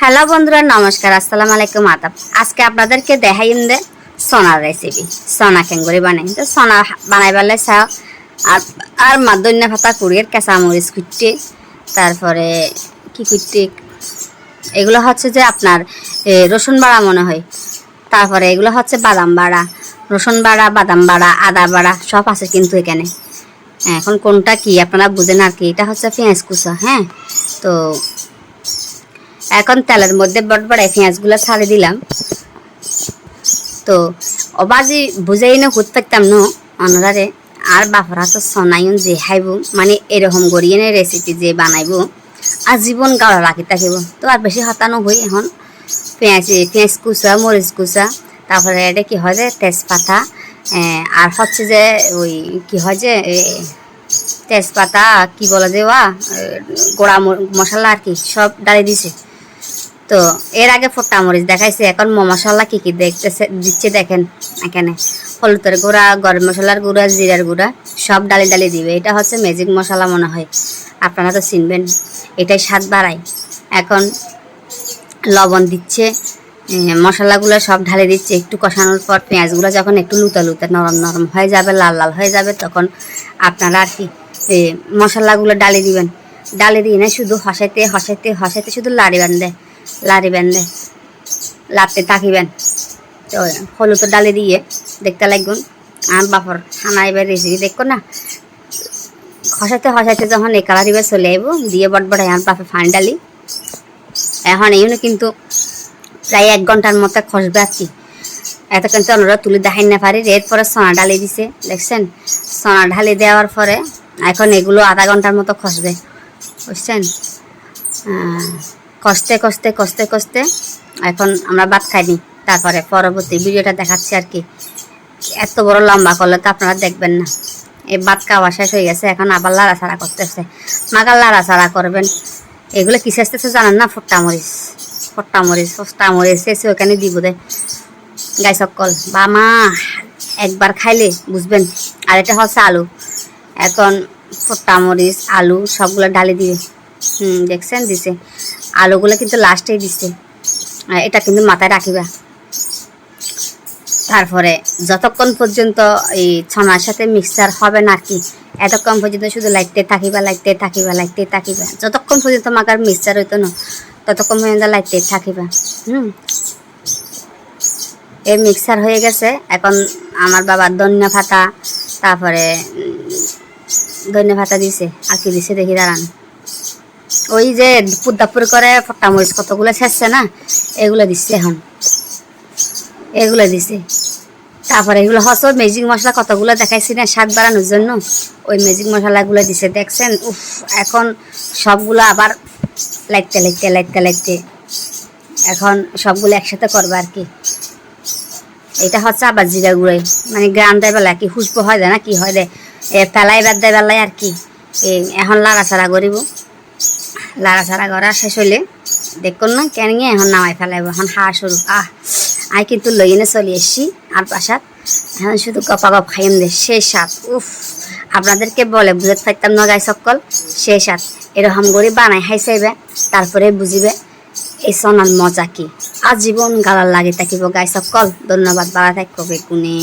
Hello বন্ধুরা, নমস্কার, আসসালামু আলাইকুম, আদাব। আজকে আপনাদেরকে দেখাইম দে সোনার রেসিপি সোনা কেঙ্গুরি বানাই। তো সোনা বানাই পারলে চাও, আর আর মাদন্য ভাতা কুড়িয়ে কাঁচামরিচ কুট্টি, তারপরে কি কুট্টি? এগুলো হচ্ছে যে আপনার রসুন বাড়া মনে হয়। তারপরে এগুলো হচ্ছে বাদাম বাড়া, রসুন বাড়া, বাদাম বাড়া, আদা বাড়া, সব আছে কিন্তু এখানে। এখন কোনটা কি, আপনারা বুঝেন আর কি, এটা হচ্ছে পেঁয়াজ কুচা হ্যাঁ? তো এখন তেলের মধ্যে বট বড়াই পেঁয়াজগুলো ছাড়ে দিলাম। তো অবাজি বুঝাই না হুত পারতাম ন অনারে আর বাপরা তো সনাইন যে খাইব মানে এরকম গড়িয়ে করিয়ে রেসিপি যে বানাইব, আর জীবন গাড়া রাখি থাকিব। তো আর বেশি হতানো হই এখন। পেঁয়াজ পেঁয়াজ কুচা, মরিচ কুচা, তারপরে এটা কি হয় যে তেজপাতা আর হচ্ছে যে ওই কি হয় যে তেজপাতা, কি বলে যে ওয়া গোড়া মশলা আর কি সব ডালে দিছে। তো এর আগে ফোটা মরিচ দেখাইছে, এখন মশলা কি কি দেখতেছে, দিচ্ছে দেখেন এখানে। হলুদের গুঁড়া, গরম মশলার গুঁড়া, জিরার গুঁড়া, সব ডালি ডালি দিবে। এটা হচ্ছে ম্যাজিক মশলা মনে হয়। আপনারা তো চিনবেন, এটাই স্বাদ বাড়ায়। এখন লবণ দিচ্ছে মশলাগুলো সব ঢালে দিচ্ছে, একটু কষানোর পর পেঁয়াজগুলো যখন একটু লুতা লুতা নরম নরম হয়ে যাবে, লাল লাল হয়ে যাবে, তখন আপনারা আর কি মশলাগুলো ডালে দিবেন। ডালে দিয়ে না শুধু হসাইতে হসাইতে হসাইতে শুধু লাড়ি বান্ধে। লাড়ি বান্ধে লাড়তে থাকিবেন। তো হলুদ ডালে দিয়ে দেখতে লাগবেন আর বাপর খানা এবার রেসিপি দেখো না। হসাইতে হসাইতে যখন এই কালার এবার চলে আইব, দিয়ে বট বট আমার বাপে ফানি ডালি। এখন এই কিন্তু প্রায় এক ঘণ্টার মতো খসবে আর কি। এতক্ষণ তো আমরা তুলে দেখাই না পারি, এরপরে সোনা ঢালি দিছে, দেখছেন? সোনা ঢালি দেওয়ার পরে এখন এগুলো আধা ঘণ্টার মতো খসবে, বুঝছেন? কষ্টে কষ্টে কষ্টে কষ্টে। এখন আমরা ভাত খাইনি। তারপরে পরবর্তী ভিডিওটা দেখাচ্ছি আর কি। এত বড় লম্বা করলে তো আপনারা দেখবেন না। এই ভাত খাওয়া শেষ হয়ে গেছে, এখন আবার লাড়াছাড়া করতেছে। মাগার লাড়াছাড়া করবেন। এগুলো কিসে আসতেছে জানেন না? ফোট্টা মরিচ ফোট্টা মরিচ ফোট্টা মরিচ এসে ওখানে দিব দে? গাই সকল বা মা একবার খাইলে বুঝবেন। আর এটা হচ্ছে আলু। এখন ফোট্টা মরিচ আলু সবগুলো ঢালে দিবে হুম, দেখছেন? দিছে। আলুগুলো কিন্তু লাস্টেই দিচ্ছে এটা কিন্তু মাথায় রাখিবা। তারপরে যতক্ষণ পর্যন্ত এই ছনার সাথে মিক্সচার হবে না কি, এতক্ষণ পর্যন্ত শুধু লাইটতে থাকিবা লাইটতে থাকিবা লাইটতে থাকিবা। যতক্ষণ পর্যন্ত মাকার মিক্সচার হইতো না, ততক্ষণ পর্যন্ত লাইটতে থাকিবা। হুম। এই মিক্সার হয়ে গেছে। এখন আমার বাবার ধনিয়া ফাতা তারপরে ধনিয়া ফাতা দিছে। আর কি দিছে দেখি দাঁড়ান। ওই যে পুদ্দাপুর করে ফটা মরিচ কতগুলো ছেঁচছে না, এগুলো দিচ্ছে এখন। এগুলো দিছে তারপরে এগুলো হস ম্যাজিক মশলা কতগুলো দেখাইছি না, স্বাদ বাড়ানোর জন্য। ওই ম্যাজিক মশলাগুলো দিছে, দেখছেন? উফ, এখন সবগুলো আবার লাইটতে লাইটতে লাইটতে লাইটতে। এখন সবগুলো একসাথে করবে আর কি। এটা হচ্ছে আবার জিরা গুঁড়াই মানে গ্রাম দেয় বেলা কি খুশবু হয় দেয় না, কি হয় দে এ পেলাই বাদ দেয় বেলায় আর কি। এখন লাড়াচাড়া করিব। লাড়াচাড়া করা শেষ হইলে দেখুন না কেন এখন নামাই ফেলাইব, এখন হাঁস শুরু আহ আমি কিন্তু লই এনে চলে এসছি আর পাশাত এখন শুধু গপা গপ খাইম দে, সে সাত উফ। আপনাদেরকে বলে বুঝতে থাকতাম না গাই সকল, সে সাত এরকম করে বানাই খাই চাইবে তারপরে বুঝিবে এই সোনার মজা কি। আজীবন গালার লাগে থাকিব গাই সকল। ধন্যবাদ বাড়া থাকবে কোনে